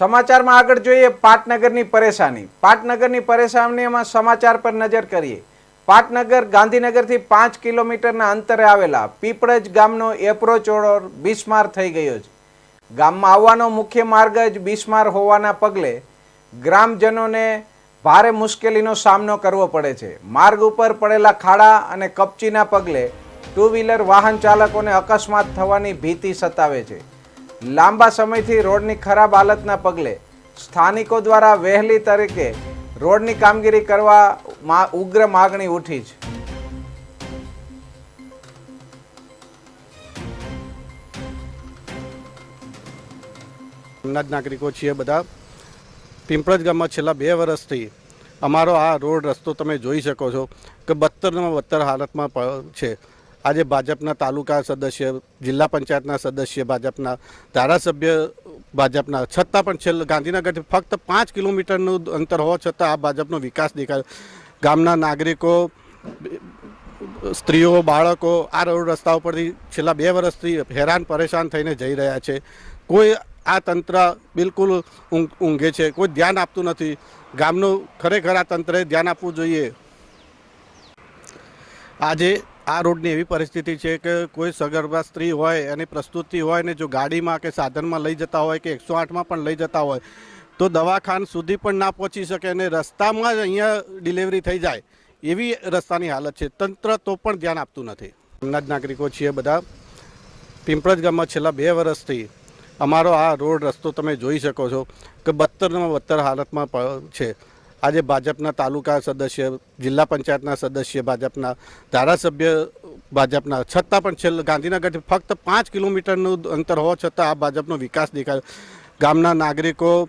સમાચારમાં આગળ જોઈએ પાટનગરની પરેશાની. પાટનગરની પરેશાનીમાં સમાચાર પર નજર કરીએ. પાટનગર ગાંધીનગરથી પાંચ કિલોમીટરના અંતરે આવેલા પીપળજ ગામનો એપ્રોચ રોડ બિસ્માર થઈ ગયો છે. ગામમાં આવવાનો મુખ્ય માર્ગ જ બિસ્માર હોવાના પગલે ગ્રામજનોને ભારે મુશ્કેલીનો સામનો કરવો પડે છે. માર્ગ ઉપર પડેલા ખાડા અને કપચીના પગલે ટુ વ્હીલર વાહન ચાલકોને અકસ્માત થવાની ભીતિ સતાવે છે. લાંબા સમયથી રોડની ખરાબ હાલતના પગલે સ્થાનિકો દ્વારા વહેલી તરીકે રોડની કામગીરી કરવા ઉગ્ર માગણી ઉઠી છે. ગામના જ નાગરિકો છીએ બધા. પિંપળજ ગામમાં છેલ્લા બે વર્ષથી અમારો આ રોડ રસ્તો તમે જોઈ શકો છો કે બદતરમાં બદતર હાલતમાં છે. આજે ભાજપના તાલુકા સદસ્ય, જિલ્લા પંચાયતના સદસ્ય, ભાજપના ધારાસભ્ય, ભાજપના, છતાં પણ છેલ્લે ગાંધીનગરથી ફક્ત પાંચ કિલોમીટરનું અંતર હોવા છતાં આ ભાજપનો વિકાસ દેખાય. ગામના નાગરિકો, સ્ત્રીઓ, બાળકો આ રોડ રસ્તા ઉપરથી છેલ્લા બે વર્ષથી હેરાન, પરેશાન થઈને જઈ રહ્યા છે. કોઈ આ તંત્ર બિલકુલ ઊંઘ- છે, કોઈ ધ્યાન આપતું નથી. ગામનું ખરેખર આ તંત્રએ ધ્યાન આપવું જોઈએ. આજે આ રોડની એવી પરિસ્થિતિ છે કે કોઈ સગર્ભા સ્ત્રી હોય, એની પ્રસ્તુતિ હોય ને જો ગાડીમાં કે સાધનમાં લઈ જતા હોય કે એકસો આઠમાં પણ લઈ જતા હોય, તો દવાખાન સુધી પણ ના પહોંચી શકે અને રસ્તામાં જ અહીંયા ડિલિવરી થઈ જાય, એવી રસ્તાની હાલત છે. તંત્ર તો પણ ધ્યાન આપતું નથી. ગામના જ નાગરિકો છીએ બધા. પિંપળજ ગામમાં છેલ્લા બે વર્ષથી અમારો આ રોડ રસ્તો તમે જોઈ શકો છો કે બદતરમાં બદતર હાલતમાં છે. આજે ભાજપના તાલુકા સદસ્ય, જિલ્લા પંચાયતના સદસ્ય, ભાજપના ધારાસભ્ય, ભાજપના, છતાં પણ છેલ્લા ગાંધીનગરથી ફક્ત પાંચ કિલોમીટરનું અંતર હોવા છતાં આ ભાજપનો વિકાસ દેખાય. ગામના નાગરિકો,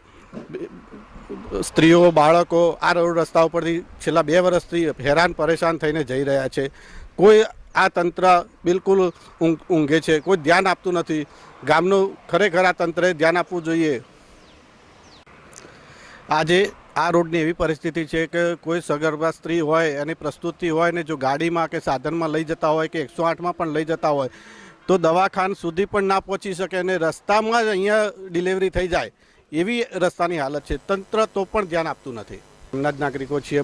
સ્ત્રીઓ, બાળકો આ રોડ રસ્તા ઉપરથી છેલ્લા બે વર્ષથી હેરાન, પરેશાન થઈને જઈ રહ્યા છે. કોઈ આ તંત્ર બિલકુલ ઊંઘ- છે. કોઈ ધ્યાન આપતું નથી. ગામનું ખરેખર આ તંત્રએ ધ્યાન આપવું જોઈએ. આજે આ રોડની એવી પરિસ્થિતિ છે કે કોઈ સગર્ભા સ્ત્રી હોય, એની પ્રસ્તુતિ હોય ને જો ગાડીમાં કે સાધનમાં લઈ જતા હોય કે એકસો આઠમાં પણ લઈ જતા હોય, તો દવાખાન સુધી પણ ના પહોંચી શકે અને રસ્તામાં જ અહીંયા ડિલિવરી થઈ જાય, એવી રસ્તાની હાલત છે. તંત્ર તો પણ ધ્યાન આપતું નથી. નાગરિકો છીએ